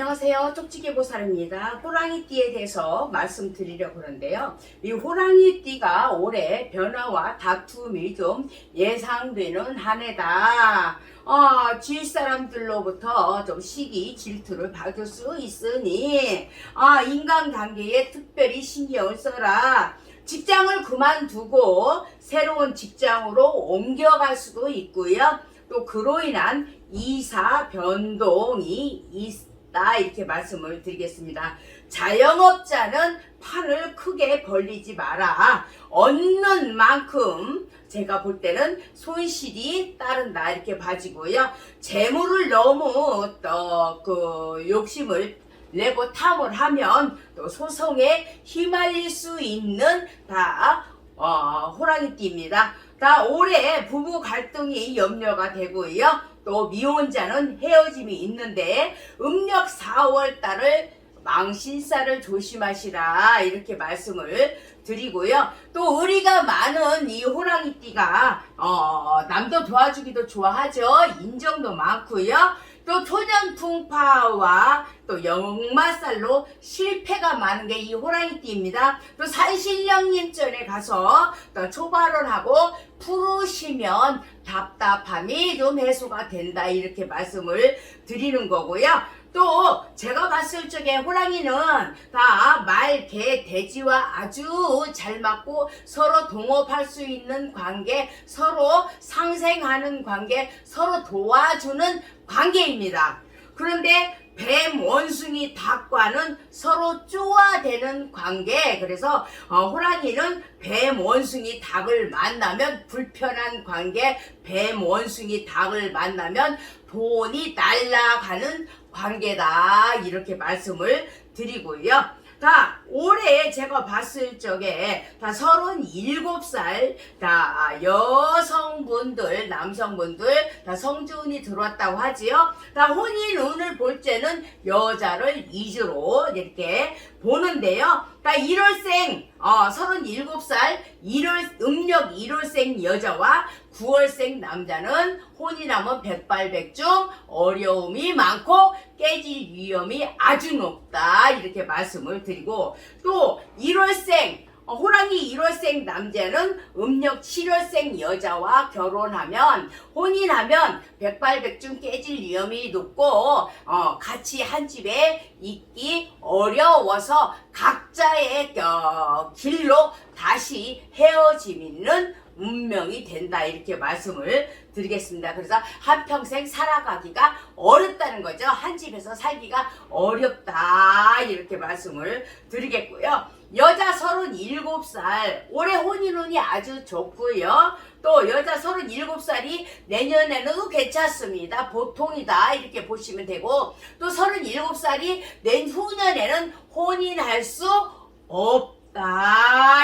안녕하세요. 쪽지게 보살입니다. 호랑이띠에 대해서 말씀드리려고 하는데요. 이 호랑이띠가 올해 변화와 다툼이 좀 예상되는 한 해다. 어, 주위 사람들로부터 좀 시기, 질투를 받을 수 있으니, 아, 인간관계에 특별히 신경을 써라. 직장을 그만두고 새로운 직장으로 옮겨갈 수도 있고요. 또 그로 인한 이사 변동이 있 다 이렇게 말씀을 드리겠습니다. 자영업자는 판을 크게 벌리지 마라. 얻는 만큼 제가 볼 때는 손실이 따른다 이렇게 봐지고요. 재물을 너무 또그 욕심을 내고 탐을 하면 또 소송에 휘말릴 수 있는 다 어, 호랑이띠입니다. 다 올해 부부 갈등이 염려가 되고요. 또 미혼자는 헤어짐이 있는데 음력 4월 달을 망신살을 조심하시라 이렇게 말씀을 드리고요. 또 우리가 많은 이 호랑이띠가 어, 남도 도와주기도 좋아하죠. 인정도 많고요. 또 토전풍파와 또 역마살로 실패가 많은 게 이 호랑이띠입니다. 또 산신령님 전에 가서 또 초발언하고 풀으시면 답답함이 좀 해소가 된다 이렇게 말씀을 드리는 거고요. 또 제가 봤을 적에 호랑이는 다 말, 개, 돼지와 아주 잘 맞고 서로 동업할 수 있는 관계, 서로 상생하는 관계, 서로 도와주는 관계입니다. 그런데 뱀, 원숭이, 닭과는 서로 쪼아대는 관계. 그래서 어, 호랑이는 뱀, 원숭이, 닭을 만나면 불편한 관계. 뱀, 원숭이, 닭을 만나면 돈이 날아가는 관계다. 이렇게 말씀을 드리고요. 다 올해 제가 봤을 적에 다 37살 다 여성분들 남성분들 다 성주운이 들어왔다고 하지요. 다 혼인 운을 볼 때는 여자를 위주로 이렇게 보는데요. 다 1월생 어 37살 1월 음력 1월생 여자와 9월생 남자는 혼인하면 백발백중 어려움이 많고 깨질 위험이 아주 높다. 이렇게 말씀을 드리고 또 1월생 어, 호랑이 1월생 남자는 음력 7월생 여자와 결혼하면 혼인하면 백발백중 깨질 위험이 높고 어, 같이 한 집에 있기 어려워서 각자의 어, 길로 다시 헤어지는 운명이 된다 이렇게 말씀을 드리겠습니다. 그래서 한평생 살아가기가 어렵다는 거죠. 한 집에서 살기가 어렵다 이렇게 말씀을 드리겠고요. 여자 37살 올해 혼인운이 아주 좋고요. 또 여자 37살이 내년에는 괜찮습니다. 보통이다 이렇게 보시면 되고 또 37살이 내후년에는 혼인할 수 없다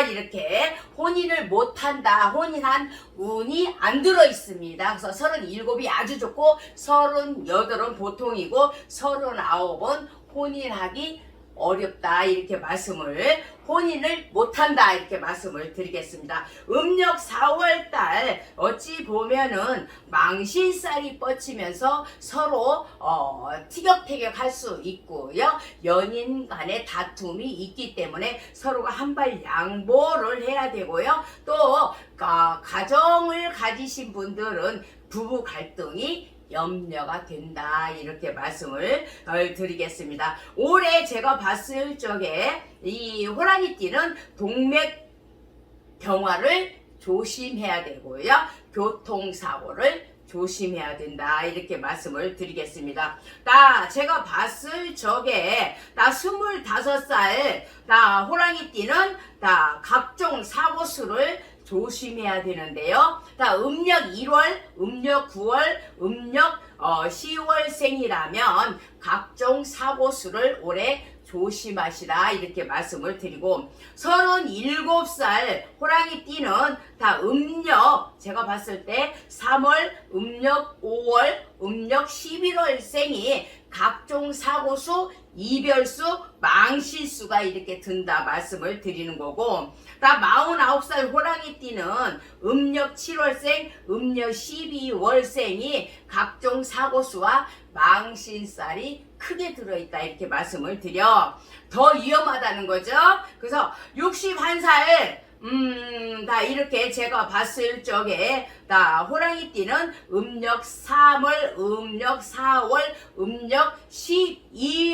이렇게 혼인을 못한다 혼인한 운이 안 들어 있습니다. 그래서 37이 아주 좋고 38은 보통이고 39은 혼인하기 어렵다 이렇게 말씀을 혼인을 못한다 이렇게 말씀을 드리겠습니다. 음력 4월달 어찌 보면은 망신살이 뻗치면서 서로 어, 티격태격할 수 있고요. 연인 간의 다툼이 있기 때문에 서로가 한 발 양보를 해야 되고요. 또 어, 가정을 가지신 분들은 부부 갈등이 염려가 된다 이렇게 말씀을 어, 드리겠습니다. 올해 제가 봤을 적에 이 호랑이띠는 동맥 경화를 조심해야 되고요. 교통사고를 조심해야 된다 이렇게 말씀을 드리겠습니다. 나 제가 봤을 적에 나 25살 나 호랑이띠는 다 각종 사고수를 조심해야 되는데요. 다 음력 1월, 음력 9월, 음력 어, 10월생이라면 각종 사고수를 올해 조심하시라 이렇게 말씀을 드리고 37살 호랑이 띠는 다 음력 제가 봤을 때 3월, 음력 5월, 음력 11월생이 각종 사고수, 이별수, 망실수가 이렇게 든다 말씀을 드리는 거고 다 49살 호랑이 띠는 음력 7월생, 음력 12월생이 각종 사고수와 망신살이 크게 들어있다 이렇게 말씀을 드려 더 위험하다는 거죠. 그래서 61살 음, 다 이렇게 제가 봤을 적에 다 호랑이 띠는 음력 3월, 음력 4월, 음력 11월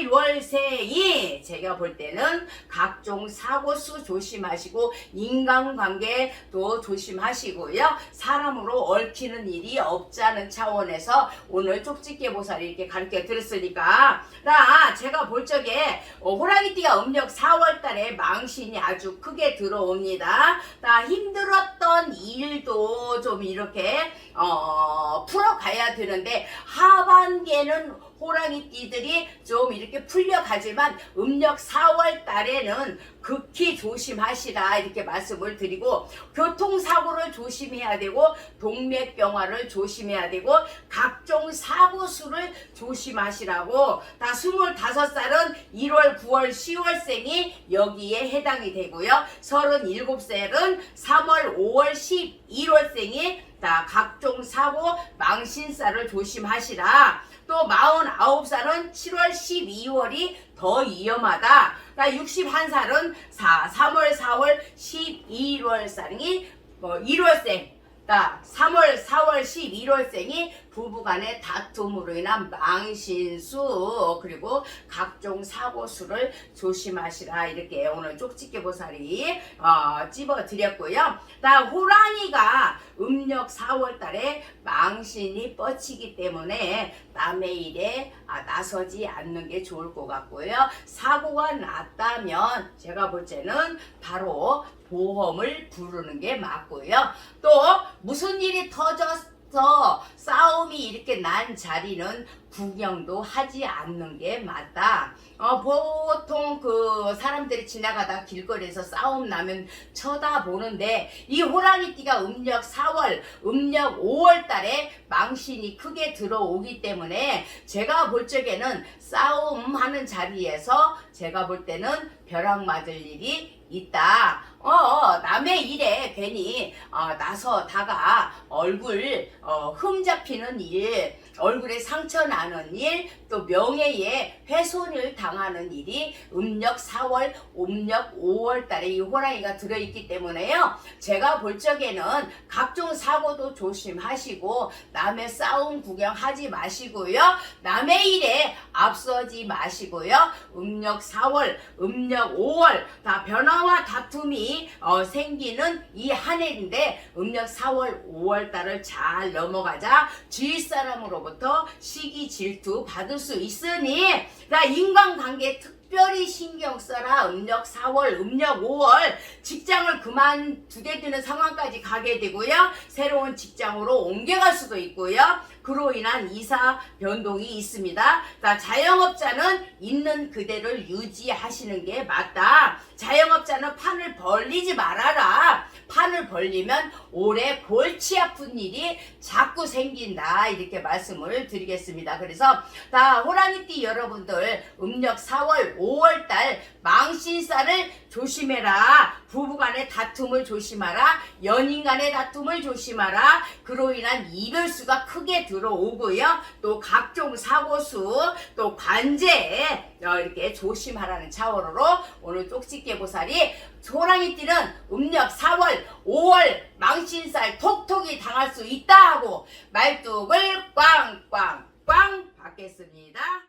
생이 제가 볼 때는 각종 사고수 조심하시고 인간관계 도 조심하시고요. 사람으로 얽히는 일이 없자는 차원에서 오늘 쪽집게 보살이 이렇게 가르쳐 드렸으니까 나 제가 볼 적에 어, 호랑이띠가 음력 4월 달에 망신이 아주 크게 들어옵니다. 나 힘들었던 일도 좀 이렇게 어, 풀어가야 되는데 하반기에는 호랑이 띠들이 좀 이렇게 풀려가지만 음력 4월 달에는 극히 조심하시라 이렇게 말씀을 드리고 교통사고를 조심해야 되고 동맥경화를 조심해야 되고 각종 사고수를 조심하시라고 다 25살은 1월 9월 10월생이 여기에 해당이 되고요. 37살은 3월 5월 11월생이 다 각종 사고 망신살을 조심하시라 또 49살은 7월 12월이 더 위험하다. 나 61살은 4, 3월 4월 12월생이 뭐 1월생 나 3월 4월 11월생이 부부간의 다툼으로 인한 망신수 그리고 각종 사고수를 조심하시라 이렇게 오늘 쪽집게 보살이 어, 찝어 드렸고요. 나 호랑이가 음력 4월 달에 망신이 뻗치기 때문에 남의 일에 아, 나서지 않는 게 좋을 것 같고요. 사고가 났다면 제가 볼 때는 바로 보험을 부르는 게 맞고요. 또 무슨 일이 터져서 싸움이 이렇게 난 자리는 구경도 하지 않는 게 맞다. 어, 보통 그 사람들이 지나가다 길거리에서 싸움 나면 쳐다보는데 이 호랑이띠가 음력 4월, 음력 5월 달에 망신이 크게 들어오기 때문에 제가 볼 적에는 싸움하는 자리에서 제가 볼 때는 벼락 맞을 일이 있다. 어, 어, 남의 일에 괜히 어, 나서다가 얼굴 어, 흠 잡히는 일, 얼굴에 상처 나는 일, 또 명예에 훼손을 당하는 일이 음력 4월, 음력 5월 달에 이 호랑이가 들어있기 때문에요. 제가 볼 적에는 각종 사고도 조심하시고 남의 싸움 구경하지 마시고요. 남의 일에 앞서지 마시고요. 음력 4월, 음력 5월 다 변화와 다툼이 어, 생기는 이 한 해인데 음력 4월, 5월 달을 잘 넘어가자 주위 사람으로부터 시기 질투 받을 수 있으니 나 인간관계 특별히 신경 써라 음력 4월, 음력 5월 직장을 그만두게 되는 상황까지 가게 되고요. 새로운 직장으로 옮겨갈 수도 있고요. 그로 인한 이사 변동이 있습니다. 자, 자영업자는 있는 그대를 유지하시는 게 맞다. 자영업자는 판을 벌리지 말아라. 판을 벌리면 올해 골치 아픈 일이 자꾸 생긴다. 이렇게 말씀을 드리겠습니다. 그래서 다 호랑이띠 여러분들 음력 4월, 5월 달 망신살을 조심해라. 부부간의 다툼을 조심하라. 연인 간의 다툼을 조심하라. 그로 인한 이별수가 크게 들어오고요. 또 각종 사고수, 또 관제에 어, 이렇게 조심하라는 차원으로 오늘 쪽집게 보살이 호랑이띠는 음력 4월, 5월 망신살 톡톡이 당할 수 있다 하고 말뚝을 꽝꽝꽝 받겠습니다.